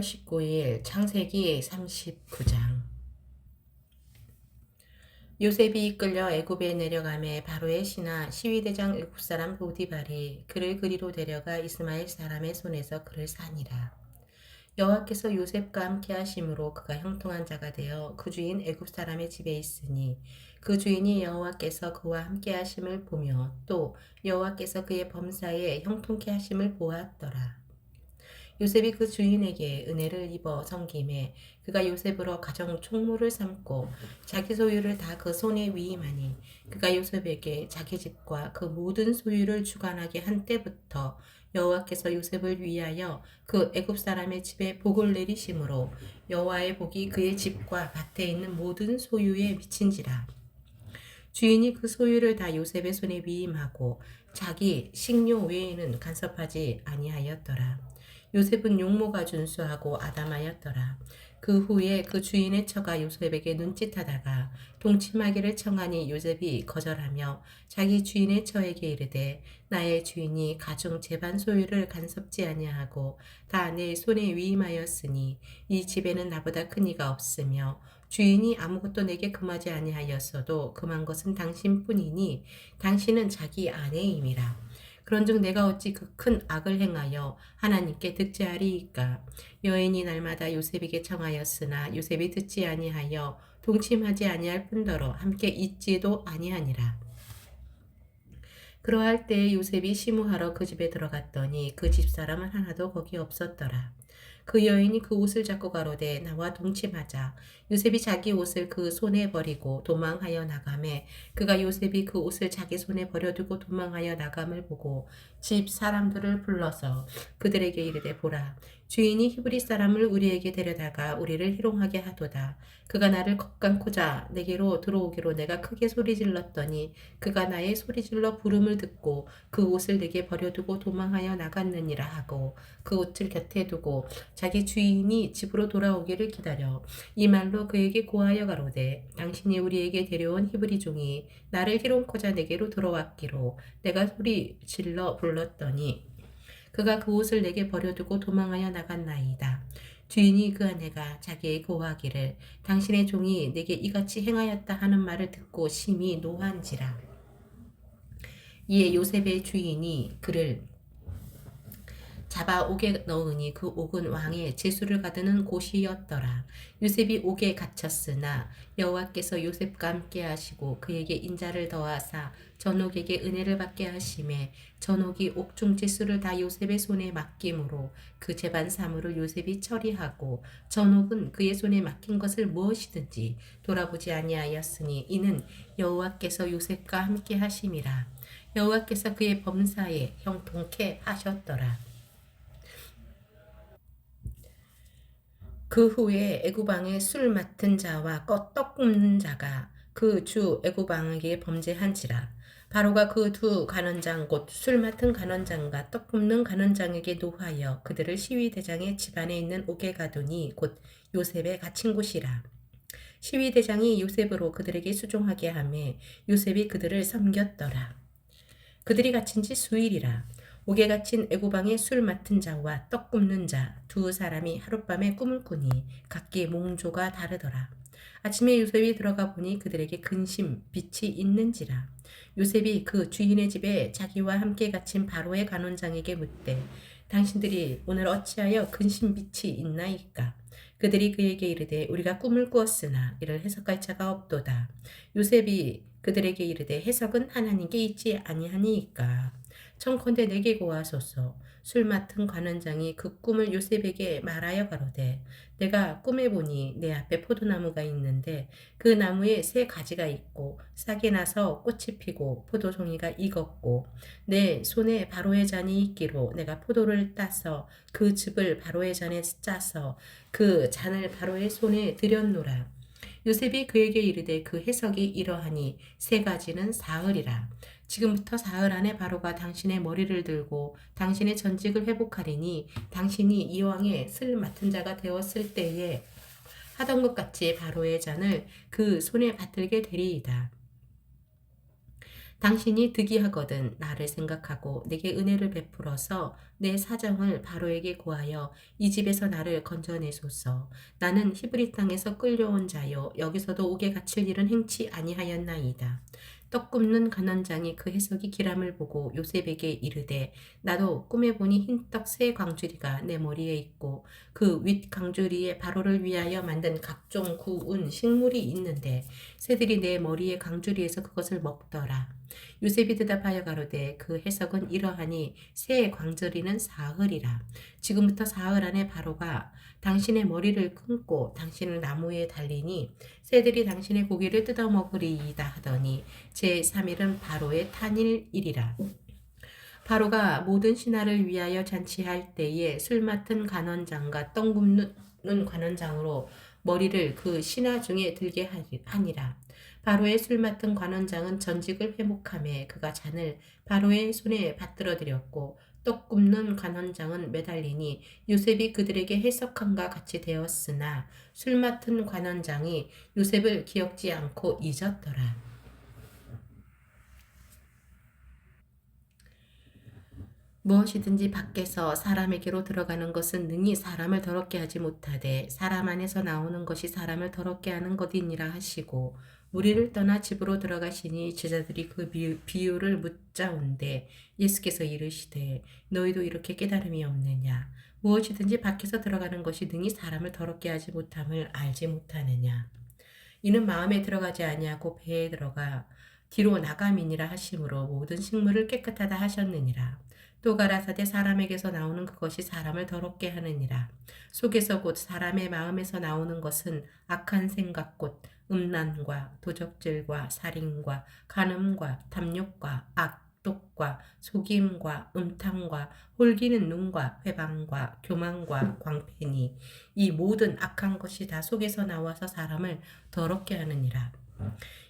19일 창세기 39장. 요셉이 이끌려 애굽에 내려가매 바로의 신하 시위대장 애굽 사람 보디발이 그를 그리로 데려가 이스마엘 사람의 손에서 그를 산이라. 여호와께서 요셉과 함께 하심으로 그가 형통한 자가 되어 그 주인 애굽 사람의 집에 있으니 그 주인이 여호와께서 그와 함께 하심을 보며 또 여호와께서 그의 범사에 형통케 하심을 보았더라 요셉이 그 주인에게 은혜를 입어 섬김에 그가 요셉으로 가정 총무를 삼고 자기 소유를 다 그 손에 위임하니 그가 요셉에게 자기 집과 그 모든 소유를 주관하게 한 때부터 여호와께서 요셉을 위하여 그 애굽 사람의 집에 복을 내리심으로 여호와의 복이 그의 집과 밭에 있는 모든 소유에 미친지라 주인이 그 소유를 다 요셉의 손에 위임하고 자기 식료 외에는 간섭하지 아니하였더라. 요셉은 용모가 준수하고 아담하였더라. 그 후에 그 주인의 처가 요셉에게 눈짓하다가 동침하기를 청하니 요셉이 거절하며 자기 주인의 처에게 이르되 나의 주인이 가중 재반 소유를 간섭지 아니하고 다 내 손에 위임하였으니 이 집에는 나보다 큰 이가 없으며 주인이 아무것도 내게 금하지 아니하였어도 금한 것은 당신뿐이니 당신은 자기 아내임이라. 그런즉 내가 어찌 그 큰 악을 행하여 하나님께 득죄하리이까? 여인이 날마다 요셉에게 청하였으나 요셉이 듣지 아니하여 동침하지 아니할 뿐더러 함께 있지도 아니하니라. 그러할 때에 요셉이 시무하러 그 집에 들어갔더니 그 집사람은 하나도 거기 없었더라 그 여인이 그 옷을 잡고 가로되 나와 동침하자. 요셉이 자기 옷을 그 손에 버리고 도망하여 나가매 그가 요셉이 그 옷을 자기 손에 버려두고 도망하여 나감을 보고 집 사람들을 불러서 그들에게 이르되 보라 주인이 히브리 사람을 우리에게 데려다가 우리를 희롱하게 하도다. 그가 나를 겁감고자 내게로 들어오기로 내가 크게 소리 질렀더니 그가 나의 소리 질러 부름을 듣고 그 옷을 내게 버려두고 도망하여 나갔느니라 하고 그 옷을 곁에 두고 자기 주인이 집으로 돌아오기를 기다려 이 말로 그에게 고하여 가로되 당신이 우리에게 데려온 히브리 종이 나를 희롱코자 내게로 들어왔기로 내가 소리 질러 불렀더니 그가 그 옷을 내게 버려두고 도망하여 나갔나이다. 주인이 그 아내가 자기의 고하기를 당신의 종이 내게 이같이 행하였다 하는 말을 듣고 심히 노한지라. 이에 요셉의 주인이 그를 잡아 옥에 넣으니 그 옥은 왕의 제수를 가드는 곳이었더라. 요셉이 옥에 갇혔으나 여호와께서 요셉과 함께 하시고 그에게 인자를 더하사 전옥에게 은혜를 받게 하심에 전옥이 옥중 제수를 다 요셉의 손에 맡김으로 그 재반 사물을 요셉이 처리하고 전옥은 그의 손에 맡긴 것을 무엇이든지 돌아보지 아니하였으니 이는 여호와께서 요셉과 함께 하심이라. 여호와께서 그의 범사에 형통케 하셨더라. 그 후에 애구방의 술 맡은 자와 껐떡 굽는 자가 그 주 애구방에게 범죄한지라. 바로가 그 두 간원장 곧 술 맡은 간원장과 떡 굽는 간원장에게 노하여 그들을 시위대장의 집안에 있는 옥에 가두니 곧 요셉에 갇힌 곳이라. 시위대장이 요셉으로 그들에게 수종하게 하매 요셉이 그들을 섬겼더라. 그들이 갇힌 지 수일이라 옥에 갇힌 애고방의 술 맡은 자와 떡 굽는 자 두 사람이 하룻밤에 꿈을 꾸니 각기 몽조가 다르더라. 아침에 요셉이 들어가 보니 그들에게 근심, 빛이 있는지라. 요셉이 그 주인의 집에 자기와 함께 갇힌 바로의 간원장에게 묻되 당신들이 오늘 어찌하여 근심 빛이 있나이까? 그들이 그에게 이르되 우리가 꿈을 꾸었으나 이를 해석할 자가 없도다. 요셉이 그들에게 이르되 해석은 하나님께 있지 아니하니이까. 청컨대 내게 고하소서. 술 맡은 관원장이 그 꿈을 요셉에게 말하여 가로되 내가 꿈에 보니 내 앞에 포도나무가 있는데 그 나무에 세 가지가 있고 싹이 나서 꽃이 피고 포도송이가 익었고 내 손에 바로의 잔이 있기로 내가 포도를 따서 그 즙을 바로의 잔에 짜서 그 잔을 바로의 손에 들였노라. 요셉이 그에게 이르되 그 해석이 이러하니 세 가지는 사흘이라. 지금부터 사흘 안에 바로가 당신의 머리를 들고 당신의 전직을 회복하리니 당신이 이왕에 쓸 맡은 자가 되었을 때에 하던 것 같이 바로의 잔을 그 손에 받들게 되리이다. 당신이 득이하거든 나를 생각하고 내게 은혜를 베풀어서 내 사정을 바로에게 고하여 이 집에서 나를 건져내소서. 나는 히브리 땅에서 끌려온 자요 여기서도 옥에 갇힐 일은 행치 아니하였나이다. 떡 굽는 간원장이 그 해석이 기람을 보고 요셉에게 이르되 나도 꿈에 보니 흰 떡 세 광주리가 내 머리에 있고 그 윗 광주리에 바로를 위하여 만든 각종 구운 식물이 있는데 새들이 내 머리에 광주리에서 그것을 먹더라. 요셉이 대답하여 가로되 그 해석은 이러하니 새 광주리는 사흘이라. 지금부터 사흘 안에 바로가 당신의 머리를 끊고 당신을 나무에 달리니 새들이 당신의 고기를 뜯어 먹으리이다 하더니 제 3일은 바로의 탄일일이라. 바로가 모든 신하를 위하여 잔치할 때에 술 맡은 관원장과 떡 굽는 관원장으로 머리를 그 신하 중에 들게 하니라. 바로의 술 맡은 관원장은 전직을 회복함에 그가 잔을 바로의 손에 받들어 드렸고 떡 굽는 관원장은 매달리니 요셉이 그들에게 해석함과 같이 되었으나 술 맡은 관원장이 요셉을 기억지 않고 잊었더라. 무엇이든지 밖에서 사람에게로 들어가는 것은 능히 사람을 더럽게 하지 못하되 사람 안에서 나오는 것이 사람을 더럽게 하는 것이니라 하시고 우리를 떠나 집으로 들어가시니 제자들이 그 비유를 묻자온데 예수께서 이르시되 너희도 이렇게 깨달음이 없느냐? 무엇이든지 밖에서 들어가는 것이 능히 사람을 더럽게 하지 못함을 알지 못하느냐? 이는 마음에 들어가지 아니하고 배에 들어가 뒤로 나감이니라 하심으로 모든 식물을 깨끗하다 하셨느니라. 또 가라사대 사람에게서 나오는 그것이 사람을 더럽게 하느니라. 속에서 곧 사람의 마음에서 나오는 것은 악한 생각 곧 음란과 도적질과 살인과 간음과 탐욕과 악 독과 속임과 음탕과 홀기는 눈과 회방과 교만과 광패니 이 모든 악한 것이 다 속에서 나와서 사람을 더럽게 하느니라.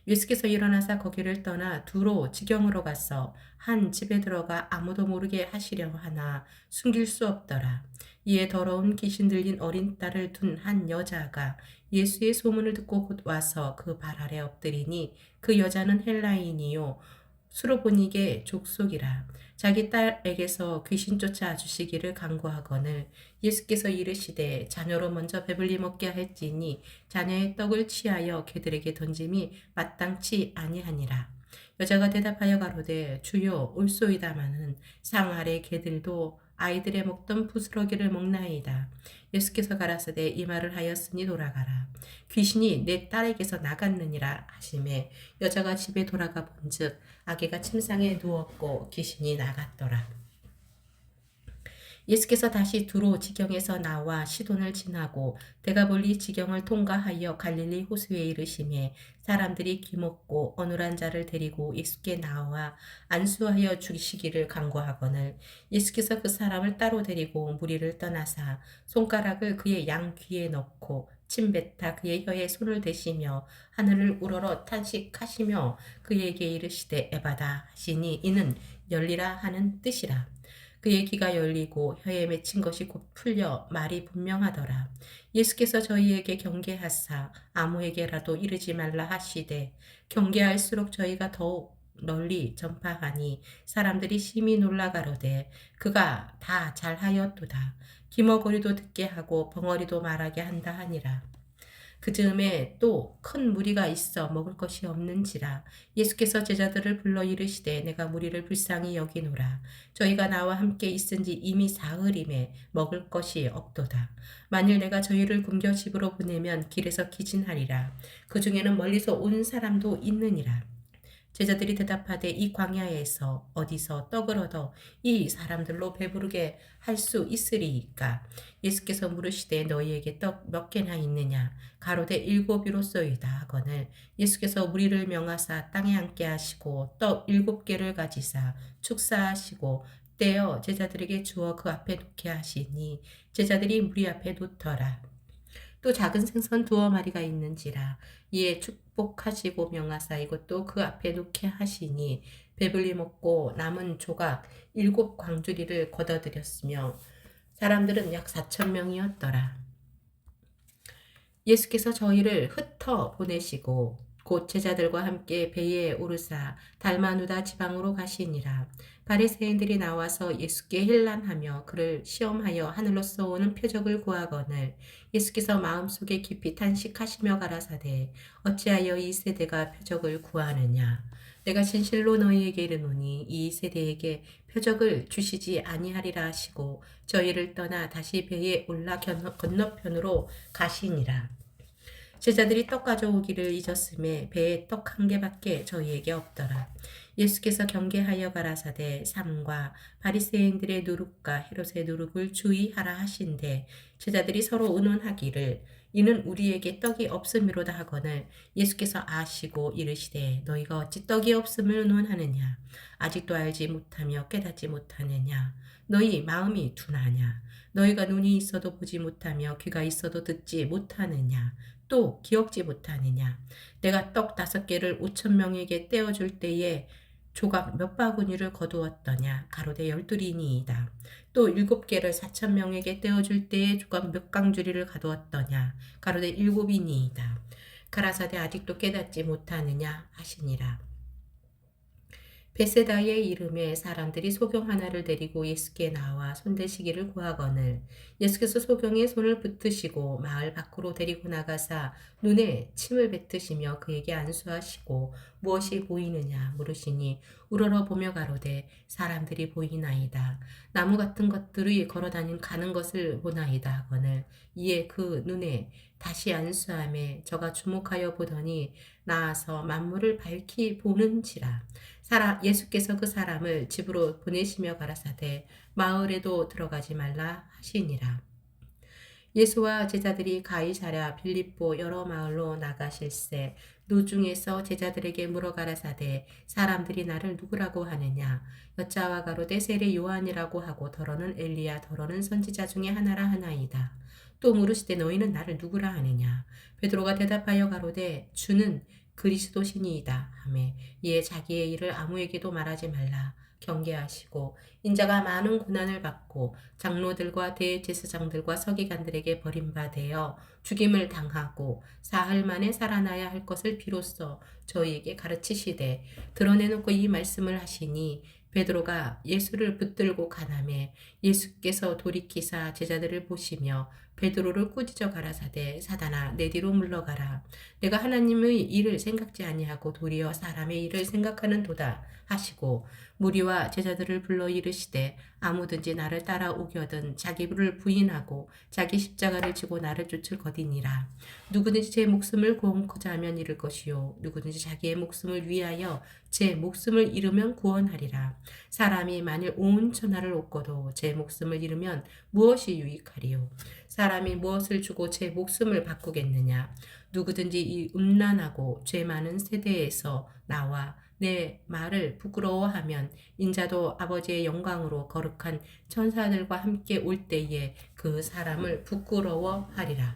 예수께서 일어나사 거기를 떠나 두로 지경으로 가서 한 집에 들어가 아무도 모르게 하시려 하나 숨길 수 없더라. 이에 더러운 귀신 들린 어린 딸을 둔 한 여자가 예수의 소문을 듣고 곧 와서 그 발 아래 엎드리니 그 여자는 헬라인이요 수로보니게 족속이라. 자기 딸에게서 귀신 쫓아 주시기를 간구하거늘 예수께서 이르시되 자녀로 먼저 배불리 먹게 할지니 자녀의 떡을 취하여 개들에게 던짐이 마땅치 아니하니라. 여자가 대답하여 가로되 주여 올소이다마는 상 아래 개들도 아이들의 먹던 부스러기를 먹나이다. 예수께서 가라사대 이 말을 하였으니 돌아가라. 귀신이 내 딸에게서 나갔느니라 하심에 여자가 집에 돌아가 본즉 아기가 침상에 누웠고 귀신이 나갔더라. 예수께서 다시 두로 지경에서 나와 시돈을 지나고 대가볼리 지경을 통과하여 갈릴리 호수에 이르심에 사람들이 기먹고 어눌한 자를 데리고 예수께 나와 안수하여 주시기를 간구하거늘 예수께서 그 사람을 따로 데리고 무리를 떠나사 손가락을 그의 양 귀에 넣고 침뱉다 그의 혀에 손을 대시며 하늘을 우러러 탄식하시며 그에게 이르시되 에바다 하시니 이는 열리라 하는 뜻이라. 그의 귀가 열리고 혀에 맺힌 것이 곧 풀려 말이 분명하더라. 예수께서 저희에게 경계하사 아무에게라도 이르지 말라 하시되 경계할수록 저희가 더욱 널리 전파하니 사람들이 심히 놀라가로되 그가 다 잘하였도다. 기머거리도 듣게 하고 벙어리도 말하게 한다 하니라. 그 즈음에 또 큰 무리가 있어. 먹을 것이 없는지라. 예수께서 제자들을 불러 이르시되 내가 무리를 불쌍히 여기노라. 저희가 나와 함께 있은지 이미 사흘임에 먹을 것이 없도다. 만일 내가 저희를 굶겨 집으로 보내면 길에서 기진하리라. 그 중에는 멀리서 온 사람도 있느니라 제자들이 대답하되 이 광야에서 어디서 떡을 얻어 이 사람들로 배부르게 할 수 있으리이까? 예수께서 물으시되 너희에게 떡 몇 개나 있느냐? 가로되 일곱이로소이다 하거늘 예수께서 무리를 명하사 땅에 앉게 하시고 떡 일곱 개를 가지사 축사하시고 떼어 제자들에게 주어 그 앞에 놓게 하시니 제자들이 무리 앞에 놓더라 또 작은 생선 두어 마리가 있는지라 이에 축복하시고 명하사 이것도 그 앞에 놓게 하시니 배불리 먹고 남은 조각 일곱 광주리를 걷어들였으며 사람들은 약 4천 명이었더라. 예수께서 저희를 흩어 보내시고 곧 제자들과 함께 배에 오르사 달마누다 지방으로 가시니라. 바리새인들이 나와서 예수께 힐난하며 그를 시험하여 하늘로서 오는 표적을 구하거늘 예수께서 마음속에 깊이 탄식하시며 가라사대 어찌하여 이 세대가 표적을 구하느냐 내가 진실로 너희에게 이르노니 이 세대에게 표적을 주시지 아니하리라 하시고 저희를 떠나 다시 배에 올라 건너편으로 가시니라. 제자들이 떡 가져오기를 잊었음에 배에 떡 한 개밖에 저희에게 없더라. 예수께서 경계하여 가라사대 삼과 바리새인들의 누룩과 헤롯의 누룩을 주의하라 하신대. 제자들이 서로 의논하기를 이는 우리에게 떡이 없음이로다 하거늘 예수께서 아시고 이르시되 너희가 어찌 떡이 없음을 의논하느냐? 아직도 알지 못하며 깨닫지 못하느냐? 너희 마음이 둔하냐? 너희가 눈이 있어도 보지 못하며 귀가 있어도 듣지 못하느냐 또 기억지 못하느냐 내가 떡 다섯 개를 오천 명에게 떼어줄 때에 조각 몇 바구니를 거두었더냐 가로대 열둘이니이다. 또 일곱 개를 사천 명에게 떼어줄 때에 조각 몇 강주리를 가두었더냐 가로대 일곱이니이다. 가라사대 아직도 깨닫지 못하느냐 하시니라. 베세다의 이름에 사람들이 소경 하나를 데리고 예수께 나와 손대시기를 구하거늘 예수께서 소경에 손을 붙으시고 마을 밖으로 데리고 나가사 눈에 침을 뱉으시며 그에게 안수하시고 무엇이 보이느냐 물으시니 우러러 보며 가로되 사람들이 보이나이다 나무 같은 것들이 걸어다닌 가는 것을 보나이다 하거늘 이에 그 눈에 다시 안수함에 저가 주목하여 보더니 나아서 만물을 밝히 보는지라 사라 예수께서 그 사람을 집으로 보내시며 가라사대 마을에도 들어가지 말라 하시니라. 예수와 제자들이 가이사랴 빌립보 여러 마을로 나가실세 노중에서 제자들에게 물어 가라사대 사람들이 나를 누구라고 하느냐? 여자와 가로대 세례 요한이라고 하고 더러는 엘리야 더러는 선지자 중에 하나라 하나이다. 또 물으시되 너희는 나를 누구라 하느냐? 베드로가 대답하여 가로되 주는 그리스도신이이다. 하매 이에 자기의 일을 아무에게도 말하지 말라 경계하시고 인자가 많은 고난을 받고 장로들과 대제사장들과 서기관들에게 버림받아 죽임을 당하고 사흘 만에 살아나야 할 것을 비로소 저희에게 가르치시되 드러내놓고 이 말씀을 하시니 베드로가 예수를 붙들고 가남에 예수께서 돌이키사 제자들을 보시며 베드로를 꾸짖어 가라사대. 사단아 내 뒤로 물러가라. 내가 하나님의 일을 생각지 아니하고 도리어 사람의 일을 생각하는 도다 하시고 무리와 제자들을 불러 이르시되 아무든지 나를 따라오겨든 자기를 부인하고 자기 십자가를 지고 나를 쫓을 것이니라. 누구든지 제 목숨을 구원코자 하면 잃을 것이요. 누구든지 자기의 목숨을 위하여 제 목숨을 잃으면 구원하리라. 사람이 만일 온 천하를 얻고도 제 목숨을 잃으면 무엇이 유익하리요 사람이 무엇을 주고 제 목숨을 바꾸겠느냐 누구든지 이 음란하고 죄 많은 세대에서 나와 내 말을 부끄러워하면 인자도 아버지의 영광으로 거룩한 천사들과 함께 올 때에 그 사람을 부끄러워하리라.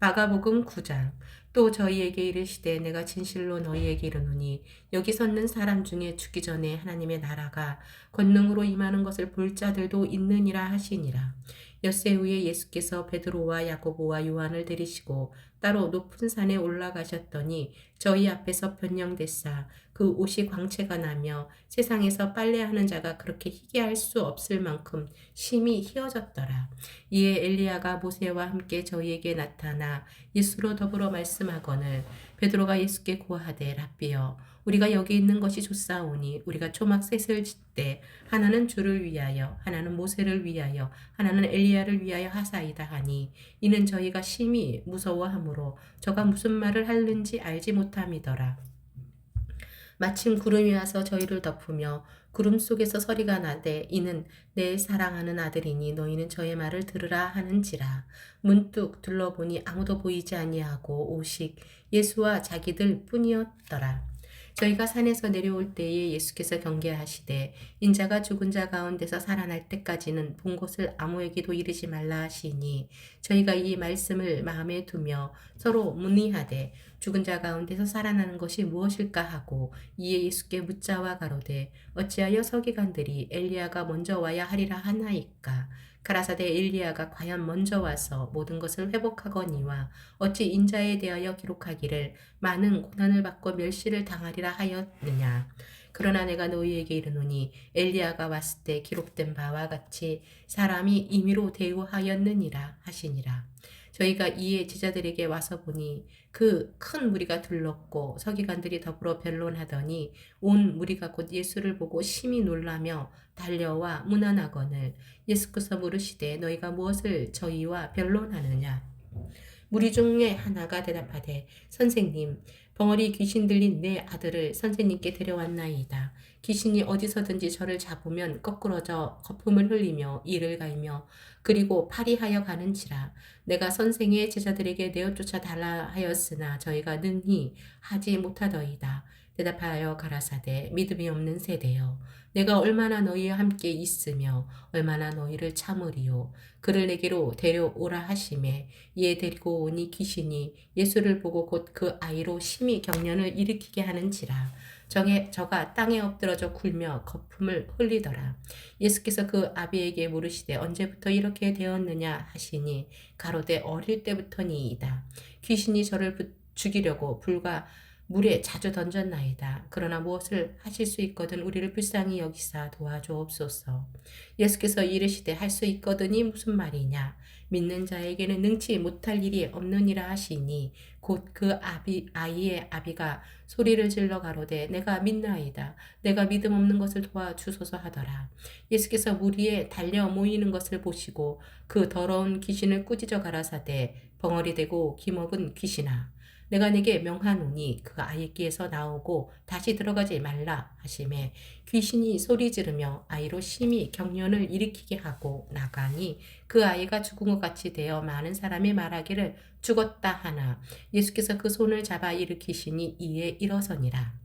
마가복음 9장 또 저희에게 이르시되 내가 진실로 너희에게 이르노니 여기 섰는 사람 중에 죽기 전에 하나님의 나라가 권능으로 임하는 것을 볼 자들도 있느니라 하시니라. 엿새 후에 예수께서 베드로와 야고보와 요한을 데리시고 따로 높은 산에 올라가셨더니 저희 앞에서 변형됐사 그 옷이 광채가 나며 세상에서 빨래하는 자가 그렇게 희귀할 수 없을 만큼 심히 희어졌더라. 이에 엘리야가 모세와 함께 저희에게 나타나 예수로 더불어 말씀하거늘 베드로가 예수께 고하되 랍비여 우리가 여기 있는 것이 좋사오니 우리가 초막 셋을 짓되 하나는 주를 위하여 하나는 모세를 위하여 하나는 엘리야를 위하여 하사이다 하니 이는 저희가 심히 무서워하므로 저가 무슨 말을 하는지 알지 못함이더라. 마침 구름이 와서 저희를 덮으며 구름 속에서 소리가 나되 이는 내 사랑하는 아들이니 너희는 저의 말을 들으라 하는지라 문득 둘러보니 아무도 보이지 아니하고 오직 예수와 자기들 뿐이었더라. 저희가 산에서 내려올 때에 예수께서 경계하시되 인자가 죽은 자 가운데서 살아날 때까지는 본 곳을 아무에게도 이르지 말라 하시니 저희가 이 말씀을 마음에 두며 서로 문의하되 죽은 자 가운데서 살아나는 것이 무엇일까 하고 이에 예수께 묻자와 가로되 어찌하여 서기관들이 엘리야가 먼저 와야 하리라 하나이까? 가라사대 엘리야가 과연 먼저 와서 모든 것을 회복하거니와 어찌 인자에 대하여 기록하기를 많은 고난을 받고 멸시를 당하리라 하였느냐? 그러나 내가 너희에게 이르노니 엘리야가 왔을 때 기록된 바와 같이 사람이 임의로 대우하였느니라 하시니라 저희가 이에 제자들에게 와서 보니 그 큰 무리가 둘렀고 서기관들이 더불어 변론하더니 온 무리가 곧 예수를 보고 심히 놀라며 달려와 문안하거늘 예수께서 물으시되 너희가 무엇을 저희와 변론하느냐 무리 중에 하나가 대답하되 선생님 벙어리 귀신 들린 내 아들을 선생님께 데려왔나이다. 귀신이 어디서든지 저를 잡으면 거꾸러져 거품을 흘리며 이를 갈며 그리고 파리하여 가는지라. 내가 선생의 제자들에게 내어 쫓아 달라 하였으나 저희가 능히 하지 못하더이다. 대답하여 가라사대 믿음이 없는 세대여. 내가 얼마나 너희와 함께 있으며 얼마나 너희를 참으리요. 그를 내게로 데려오라 하심에 이에 데리고 오니 귀신이 예수를 보고 곧 그 아이로 심히 경련을 일으키게 하는지라 정에 저가 땅에 엎드러져 굴며 거품을 흘리더라 예수께서 그 아비에게 물으시되 언제부터 이렇게 되었느냐 하시니 가로되 어릴 때부터니이다 귀신이 저를 부- 죽이려고 불과 물에 자주 던졌나이다. 그러나 무엇을 하실 수 있거든 우리를 불쌍히 여기사 도와주옵소서. 예수께서 이르시되 할 수 있거든이 무슨 말이냐? 믿는 자에게는 능치 못할 일이 없느니라 하시니 곧 그 아비 아이의 아비가 소리를 질러 가로되 내가 믿나이다. 내가 믿음 없는 것을 도와 주소서 하더라. 예수께서 물 위에 달려 모이는 것을 보시고 그 더러운 귀신을 꾸짖어 가라사대 벙어리 되고 기먹은 귀신아 내가 네게 명하노니 그 아이께서 나오고 다시 들어가지 말라 하심에 귀신이 소리 지르며 아이로 심히 경련을 일으키게 하고 나가니 그 아이가 죽은 것 같이 되어 많은 사람이 말하기를 죽었다 하나 예수께서 그 손을 잡아 일으키시니 이에 일어서니라.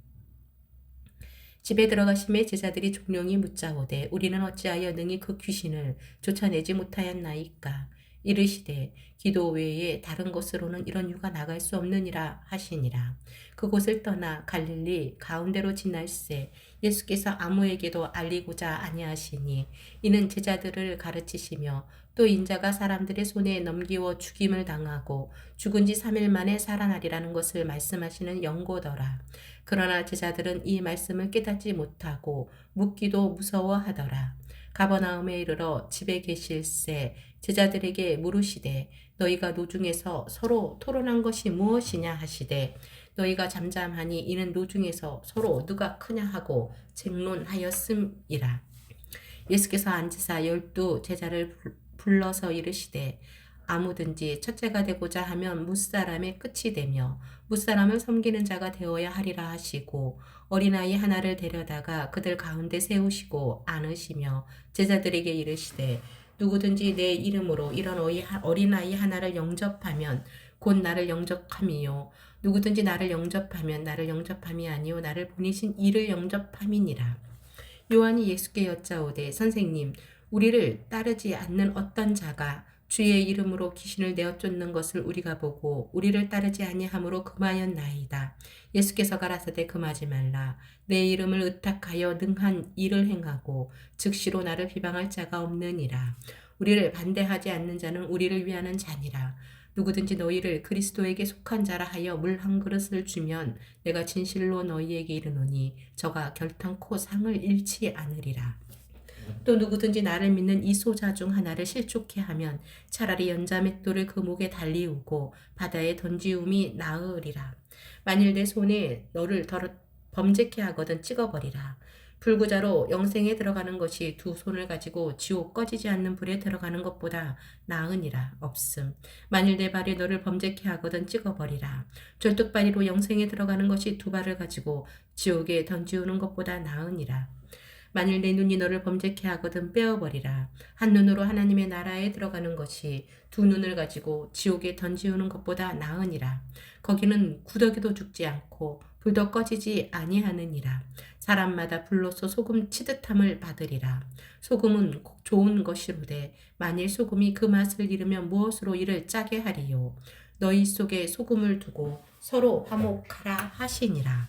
집에 들어가심에 제자들이 종룡이 묻자오되 우리는 어찌하여 능히 그 귀신을 쫓아내지 못하였나이까 이르시되 기도 외에 다른 곳으로는 이런 유가 나갈 수 없느니라 하시니라. 그곳을 떠나 갈릴리 가운데로 지날새 예수께서 아무에게도 알리고자 아니하시니 이는 제자들을 가르치시며 또 인자가 사람들의 손에 넘기워 죽임을 당하고 죽은 지 3일 만에 살아나리라는 것을 말씀하시는 연고더라. 그러나 제자들은 이 말씀을 깨닫지 못하고 묻기도 무서워하더라. 가버나움에 이르러 집에 계실새 제자들에게 물으시되 너희가 노중에서 서로 토론한 것이 무엇이냐 하시되 너희가 잠잠하니 이는 노중에서 서로 누가 크냐 하고 쟁론하였음이라. 예수께서 앉으사 열두 제자를 불- 불러서 이르시되 아무든지 첫째가 되고자 하면 무사람의 끝이 되며 무사람을 섬기는 자가 되어야 하리라 하시고 어린아이 하나를 데려다가 그들 가운데 세우시고 안으시며 제자들에게 이르시되 누구든지 내 이름으로 이런 어린아이 하나를 영접하면 곧 나를 영접함이요. 누구든지 나를 영접하면 나를 영접함이 아니요. 나를 보내신 이를 영접함이니라. 요한이 예수께 여짜오되 선생님 우리를 따르지 않는 어떤 자가 주의 이름으로 귀신을 내어 쫓는 것을 우리가 보고 우리를 따르지 아니함으로 금하였나이다. 예수께서 가라사대 금하지 말라. 내 이름을 의탁하여 능한 일을 행하고 즉시로 나를 비방할 자가 없느니라. 우리를 반대하지 않는 자는 우리를 위하는 자니라. 누구든지 너희를 그리스도에게 속한 자라 하여 물 한 그릇을 주면 내가 진실로 너희에게 이르노니 저가 결탄코 상을 잃지 않으리라. 또 누구든지 나를 믿는 이 소자 중 하나를 실족해 하면 차라리 연자 맷돌을 그 목에 달리우고 바다에 던지움이 나으리라. 만일 내 손에 너를 더러 범죄케 하거든 찍어버리라. 불구자로 영생에 들어가는 것이 두 손을 가지고 지옥 꺼지지 않는 불에 들어가는 것보다 나으니라 없음. 만일 내 발이 너를 범죄케 하거든 찍어버리라. 절뚝발이로 영생에 들어가는 것이 두 발을 가지고 지옥에 던지우는 것보다 나으니라. 만일 내 눈이 너를 범죄케 하거든 빼어버리라. 한 눈으로 하나님의 나라에 들어가는 것이 두 눈을 가지고 지옥에 던지우는 것보다 나으니라. 거기는 구더기도 죽지 않고 불도 꺼지지 아니하느니라. 사람마다 불로서 소금 치듯함을 받으리라. 소금은 꼭 좋은 것이로되 만일 소금이 그 맛을 잃으면 무엇으로 이를 짜게 하리요. 너희 속에 소금을 두고 서로 화목하라 하시니라.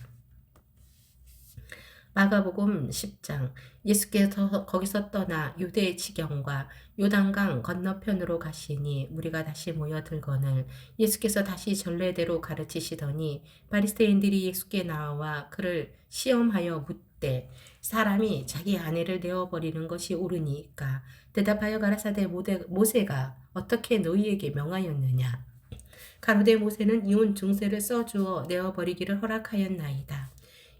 마가복음 10장 예수께서 거기서 떠나 유대의 지경과 요단강 건너편으로 가시니 우리가 다시 모여들거늘 예수께서 다시 전례대로 가르치시더니 바리새인들이 예수께 나와 그를 시험하여 묻되 사람이 자기 아내를 내어버리는 것이 옳으니까 대답하여 가라사대 모세가 어떻게 너희에게 명하였느냐 가로대 모세는 이혼 증세를 써주어 내어버리기를 허락하였나이다.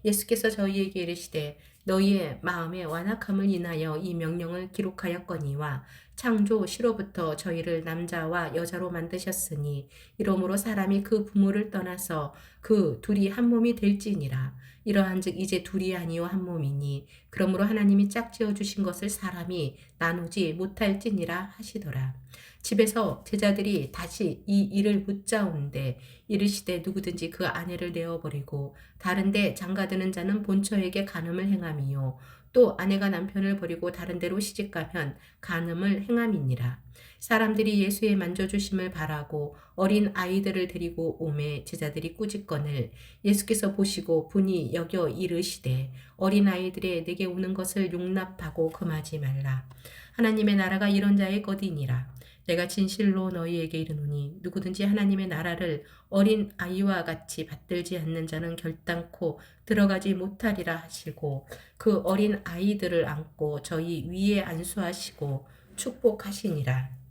예수께서 저희에게 이르시되 너희의 마음의 완악함을 인하여 이 명령을 기록하였거니와 창조 시로부터 저희를 남자와 여자로 만드셨으니 이러므로 사람이 그 부모를 떠나서 그 둘이 한 몸이 될지니라 이러한즉 이제 둘이 아니요 한 몸이니 그러므로 하나님이 짝지어 주신 것을 사람이 나누지 못할지니라 하시더라. 집에서 제자들이 다시 이 일을 묻자온데 이르시되 누구든지 그 아내를 내어버리고 다른데 장가드는 자는 본처에게 간음을 행함이요. 또 아내가 남편을 버리고 다른 데로 시집가면 간음을 행함이니라 사람들이 예수의 만져주심을 바라고 어린 아이들을 데리고 오매 제자들이 꾸짖거늘 예수께서 보시고 분이 여겨 이르시되 어린 아이들의 내게 오는 것을 용납하고 금하지 말라 하나님의 나라가 이런 자의 것이니라 내가 진실로 너희에게 이르노니 누구든지 하나님의 나라를 어린 아이와 같이 받들지 않는 자는 결단코 들어가지 못하리라 하시고 그 어린 아이들을 안고 저희 위에 안수하시고 축복하시니라.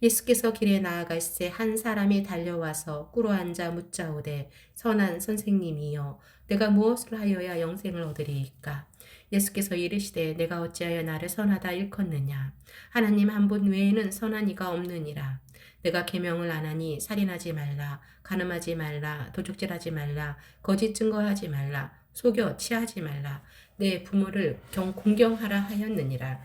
예수께서 길에 나아갈새 한 사람이 달려와서 꿇어 앉아 묻자오되 선한 선생님이여 내가 무엇을 하여야 영생을 얻으리이까? 예수께서 이르시되 내가 어찌하여 나를 선하다 일컫느냐? 하나님 한 분 외에는 선한 이가 없느니라. 내가 계명을 안 하니 살인하지 말라 간음하지 말라 도둑질하지 말라 거짓 증거하지 말라 속여 취하지 말라. 내 부모를 경 공경하라 하였느니라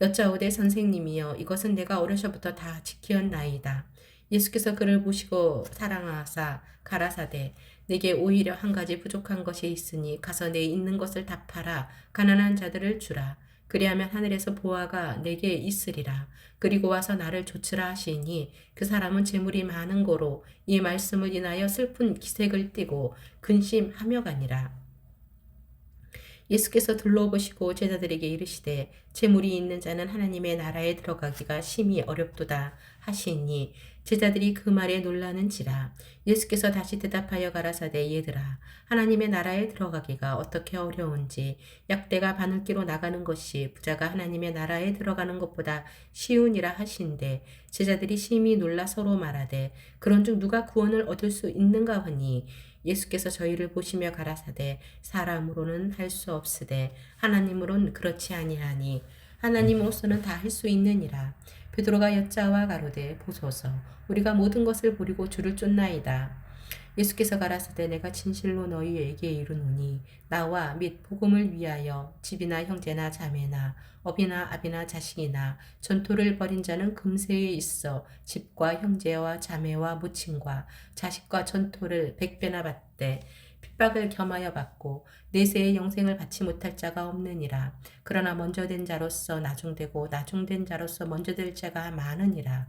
여짜오되 선생님이여 이것은 내가 어려서부터 다 지키었나이다 예수께서 그를 보시고 사랑하사 가라사대 내게 오히려 한 가지 부족한 것이 있으니 가서 내 있는 것을 다 팔아 가난한 자들을 주라. 그리하면 하늘에서 보아가 내게 있으리라. 그리고 와서 나를 조치라 하시니 그 사람은 재물이 많은 거로 이 말씀을 인하여 슬픈 기색을 띠고 근심하며 가니라. 예수께서 둘러보시고 제자들에게 이르시되 재물이 있는 자는 하나님의 나라에 들어가기가 심히 어렵도다 하시니 제자들이 그 말에 놀라는지라. 예수께서 다시 대답하여 가라사대 얘들아 하나님의 나라에 들어가기가 어떻게 어려운지 약대가 바늘기로 나가는 것이 부자가 하나님의 나라에 들어가는 것보다 쉬우니라 하신데 제자들이 심히 놀라 서로 말하되 그런즉 누가 구원을 얻을 수 있는가 하니 예수께서 저희를 보시며 가라사대 사람으로는 할 수 없으되 하나님으로는 그렇지 아니하니 하나님으로서는 다 할 수 있느니라. 베드로가 여자와 가로되 보소서. 우리가 모든 것을 버리고 주를 쫓나이다 예수께서 가라사대 내가 진실로 너희에게 이르노니 나와 및 복음을 위하여 집이나 형제나 자매나 어비나 아비나 자식이나 전토를 벌인 자는 금세에 있어 집과 형제와 자매와 모친과 자식과 전토를 백배나 받되 핍박을 겸하여 받고 내세의 영생을 받지 못할 자가 없느니라. 그러나 먼저 된 자로서 나중되고 나중된 자로서 먼저 될 자가 많으니라.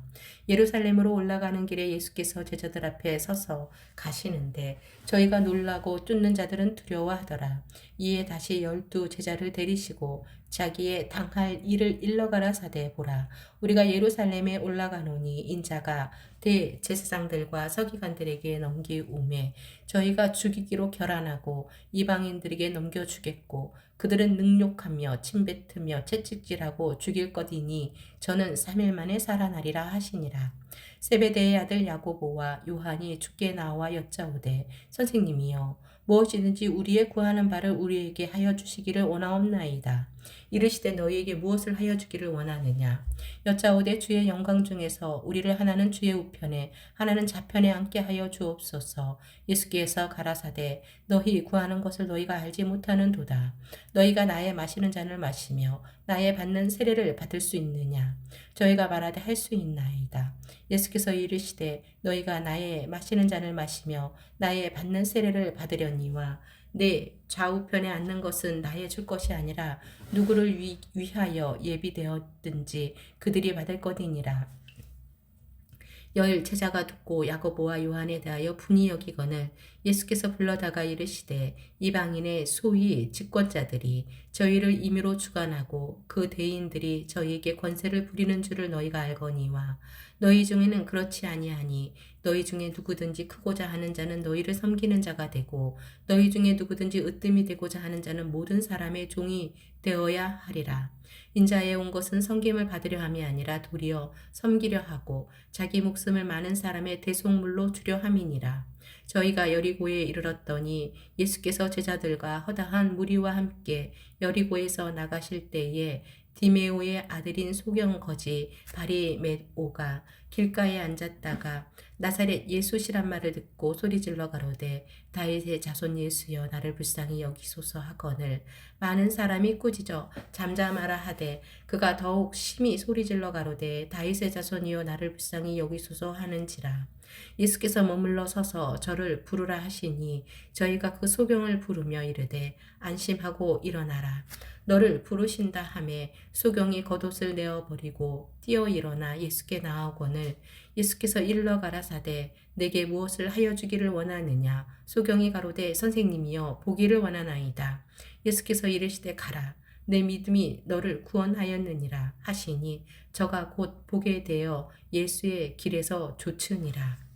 예루살렘으로 올라가는 길에 예수께서 제자들 앞에 서서 가시는데 저희가 놀라고 쫓는 자들은 두려워하더라. 이에 다시 열두 제자를 데리시고 자기의 당할 일을 일러가라 사대 보라. 우리가 예루살렘에 올라가노니 인자가 대제사장들과 서기관들에게 넘기우매 저희가 죽이기로 결안하고 이방인들에게 넘겨주겠고 그들은 능욕하며 침뱉으며 채찍질하고 죽일 것이니 저는 3일 만에 살아나리라 하시니라. 세베대의 아들 야고보와 요한이 죽게 나와 여짜오되 선생님이여 무엇이든지 우리의 구하는 바를 우리에게 하여 주시기를 원하옵나이다. 이르시되 너희에게 무엇을 하여 주기를 원하느냐. 여짜오되 주의 영광 중에서 우리를 하나는 주의 우편에 하나는 좌편에 앉게 하여 주옵소서. 예수께서 가라사대 너희 구하는 것을 너희가 알지 못하는 도다. 너희가 나의 마시는 잔을 마시며 나의 받는 세례를 받을 수 있느냐. 저희가 말하되 할 수 있나이다. 예수께서 이르시되 너희가 나의 마시는 잔을 마시며 나의 받는 세례를 받으려니와 내 좌우편에 앉는 것은 나의 줄 것이 아니라 누구를 위, 위하여 예비되었든지 그들이 받을 것이니라. 열 제자가 듣고 야고보와 요한에 대하여 분이 여기거늘 예수께서 불러다가 이르시되 이방인의 소위 집권자들이 저희를 임의로 주관하고 그 대인들이 저희에게 권세를 부리는 줄을 너희가 알거니와 너희 중에는 그렇지 아니하니 너희 중에 누구든지 크고자 하는 자는 너희를 섬기는 자가 되고 너희 중에 누구든지 으뜸이 되고자 하는 자는 모든 사람의 종이 되어야 하리라. 인자에 온 것은 섬김을 받으려 함이 아니라 도리어 섬기려 하고 자기 목숨을 많은 사람의 대속물로 주려 함이니라. 저희가 여리고에 이르렀더니 예수께서 제자들과 허다한 무리와 함께 여리고에서 나가실 때에 디메오의 아들인 소경 거지 바리메오가 길가에 앉았다가 나사렛 예수시란 말을 듣고 소리질러 가로되 다윗의 자손 예수여 나를 불쌍히 여기소서 하거늘. 많은 사람이 꾸짖어 잠잠하라 하되 그가 더욱 심히 소리질러 가로되 다윗의 자손이여 나를 불쌍히 여기소서 하는지라. 예수께서 머물러 서서 저를 부르라 하시니 저희가 그 소경을 부르며 이르되 안심하고 일어나라 너를 부르신다 하매 소경이 겉옷을 내어 버리고 뛰어 일어나 예수께 나아오거늘 예수께서 일러 가라사대 내게 무엇을 하여 주기를 원하느냐? 소경이 가로되 선생님이여 보기를 원하나이다. 예수께서 이르시되 가라. 내 믿음이 너를 구원하였느니라 하시니 저가 곧 보게 되어 예수의 길에서 조추니라